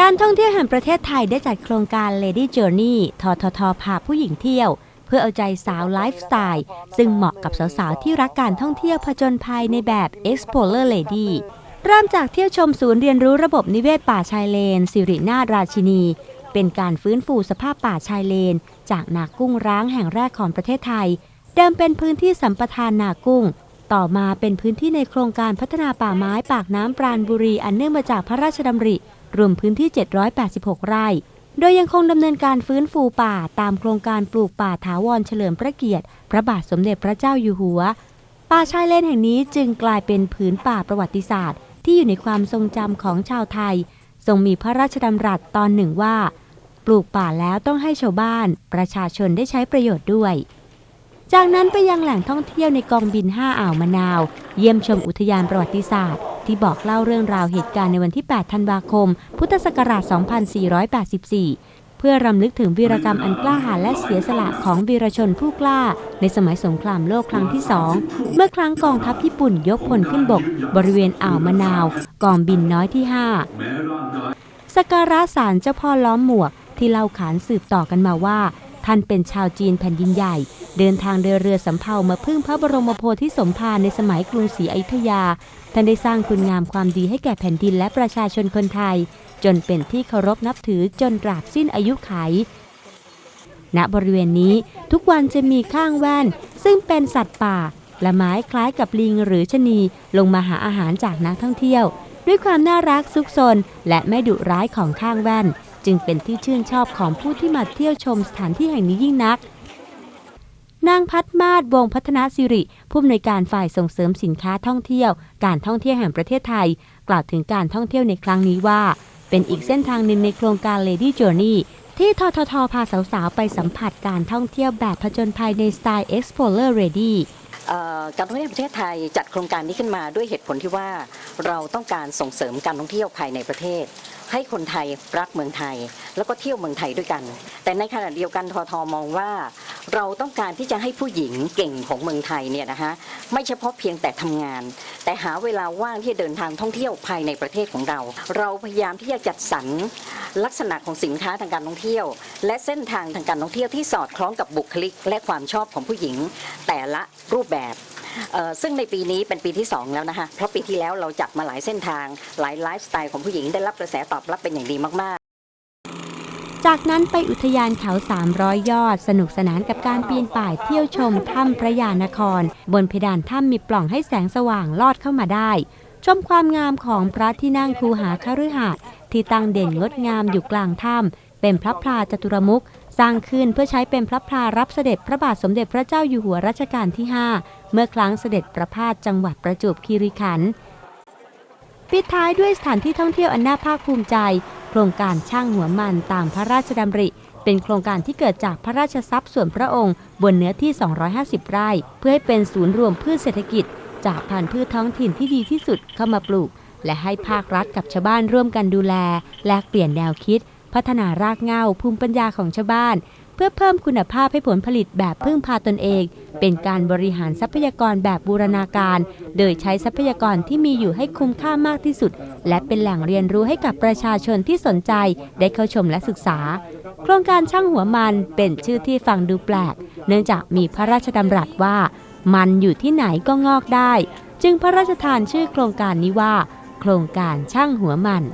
การท่องเที่ยวแห่งประเทศไทยได้จัดโครงการ Lady Journey ทททพาผู้หญิงเที่ยว เพื่อเอาใจสาวไลฟ์สไตล์ ซึ่งเหมาะกับสาวๆ ที่รักการท่องเที่ยวผจญภัยในแบบ Explorer Lady เริ่มจากเที่ยวชมศูนย์เรียนรู้ระบบนิเวศป่าชายเลน สิรินาถราชินี เป็นการฟื้นฟูสภาพป่าชายเลน จากนากุ้งร้างแห่งแรกของประเทศไทย เดิมเป็นพื้นที่สัมปทานนากุ้ง ต่อมาเป็นพื้นที่ในโครงการพัฒนาป่าไม้ปากน้ำปราณบุรีอันเนื่องมาจากพระราชดำริ รวมพื้นที่ 786 ไร่ โดยยังคงดำเนินการฟื้นฟูป่าตามโครงการปลูกป่าถาวรเฉลิมพระเกียรติ พระบาทสมเด็จพระเจ้าอยู่หัว ป่าชายเลนแห่งนี้จึงกลายเป็นผืนป่าประวัติศาสตร์ ที่อยู่ในความทรงจำของชาวไทย ทรงมีพระราชดำรัสตอนหนึ่งว่า ปลูกป่าแล้วต้องให้ชาวบ้าน ประชาชนได้ใช้ประโยชน์ด้วยจากนั้นไปยังแหล่งท่องเที่ยวในกองบิน 5 อ่าวมะนาว เยี่ยมชมอุทยานประวัติศาสตร์ ที่บอกเล่าเรื่องราวเหตุการณ์ในวันที่ 8 ธันวาคม พุทธศักราช 2484 เพื่อรำลึกถึงวีรกรรมอันกล้าหาญและเสียสละของวีรชนผู้กล้า ในสมัยสงครามโลกครั้งที่สอง เมื่อครั้งกองทัพญี่ปุ่นยกพลขึ้นบก บริเวณอ่าวมะนาว กองบินน้อยที่ 5 สการะศาลเจ้าพ่อล้อมหมวกที่เล่าขานสืบต่อกันมาว่า ท่านเป็นชาวจีนแผ่นดินใหญ่ เดินทางโดยเรือสำเภามาพึ่งพระบรมโพธิสมภารในสมัยกรุงศรีอยุธยา ท่านได้สร้างคุณงามความดีให้แก่แผ่นดินและประชาชนคนไทย จนเป็นที่เคารพนับถือจนตราบสิ้นอายุไขณบริเวณนี้ทุกวันจะมีข้างแว่น ซึ่งเป็นสัตว์ป่าและไม้คล้ายกับลิงหรือชะนีลงมาหาอาหารจากนักท่องเที่ยว ด้วยความน่ารักซุกซนและไม่ดุร้ายของข้างแว่น จึงเป็นที่ชื่นชอบของผู้ที่มาเที่ยวชมสถานที่แห่งนี้ยิ่งนัก นางพัฒมาศวงพัฒนาสิริ ผู้อำนวยการฝ่ายส่งเสริมสินค้าท่องเที่ยว การท่องเที่ยวแห่งประเทศไทย กล่าวถึงการท่องเที่ยวในครั้งนี้ว่า เป็นอีกเส้นทางหนึ่งในโครงการ Lady Journey ที่ทททพาสาวๆ ไปสัมผัสการท่องเที่ยวแบบผจญภัยในสไตล์ Explorer Ready การท่องเที่ยวแห่งประเทศไทยจัดโครงการนี้ขึ้นมาด้วยเหตุผลที่ว่าเราต้องการส่งเสริมการท่องเที่ยวภายในประเทศ ให้คนไทยรักเมืองไทย แล้วก็เที่ยวเมืองไทยด้วยกัน แต่ในขณะเดียวกันททมองว่า เราต้องการที่จะให้ผู้หญิงเก่งของเมืองไทยเนี่ยนะคะไม่เฉพาะเพียงแต่ทำงาน แต่หาเวลาว่างที่จะเดินทางท่องเที่ยวภายในประเทศของเรา เราพยายามที่จะจัดสรรลักษณะของสินค้าทางการท่องเที่ยว และเส้นทางทางการท่องเที่ยวที่สอดคล้องกับบุคลิก และความชอบของผู้หญิง แต่ละรูปแบบ ซึ่งในปีนี้เป็นปีที่ 2 แล้วนะคะเพราะปีที่แล้วเราจัดมาหลายเส้นทาง หลายไลฟ์สไตล์ของผู้หญิงได้รับกระแสตอบรับเป็นอย่างดีมากๆ จากนั้นไปอุทยานเขา 300 ยอด สนุกสนานกับการปีนป่ายเที่ยวชมถ้ำพระยานคร บนเพดานถ้ำมีปล่องให้แสงสว่างลอดเข้ามาได้ ชมความงามของพระที่นั่งคูหาคฤหาสน์ที่ตั้งเด่นงดงามอยู่กลางถ้ำเป็นพระพลาจตุรมุข สร้างขึ้นเพื่อใช้เป็นพระพลารับเสด็จพระบาทสมเด็จพระเจ้าอยู่หัวรัชกาลที่ 5 เมื่อครั้งเสด็จประพาสจังหวัดประจวบคีรีขันธ์ปิดท้ายด้วยสถานที่ท่องเที่ยวอันน่าภาคภูมิใจ โครงการช่างหัวมันตามพระราชดำริ เป็นโครงการที่เกิดจากพระราชทรัพย์ส่วนพระองค์ บนเนื้อที่ 250 ไร่ เพื่อให้เป็นศูนย์รวมพืชเศรษฐกิจ จากพันธุ์พืชท้องถิ่นที่ดีที่สุดเข้ามาปลูก และให้ภาครัฐกับชาวบ้านร่วมกันดูแล แลกเปลี่ยนแนวคิด พัฒนารากเหง้าภูมิปัญญาของชาวบ้าน เพื่อเพิ่มคุณภาพให้ผลผลิตแบบพึ่งพาตนเอง เป็นการบริหารทรัพยากรแบบบูรณาการ โดยใช้ทรัพยากรที่มีอยู่ให้คุ้มค่ามากที่สุด และเป็นแหล่งเรียนรู้ให้กับประชาชนที่สนใจได้เข้าชมและศึกษา โครงการช่างหัวมันเป็นชื่อที่ฟังดูแปลก เนื่องจากมีพระราชดำรัสว่า มันอยู่ที่ไหนก็งอกได้ จึงพระราชทานชื่อโครงการนี้ว่า โครงการช่างหัวมัน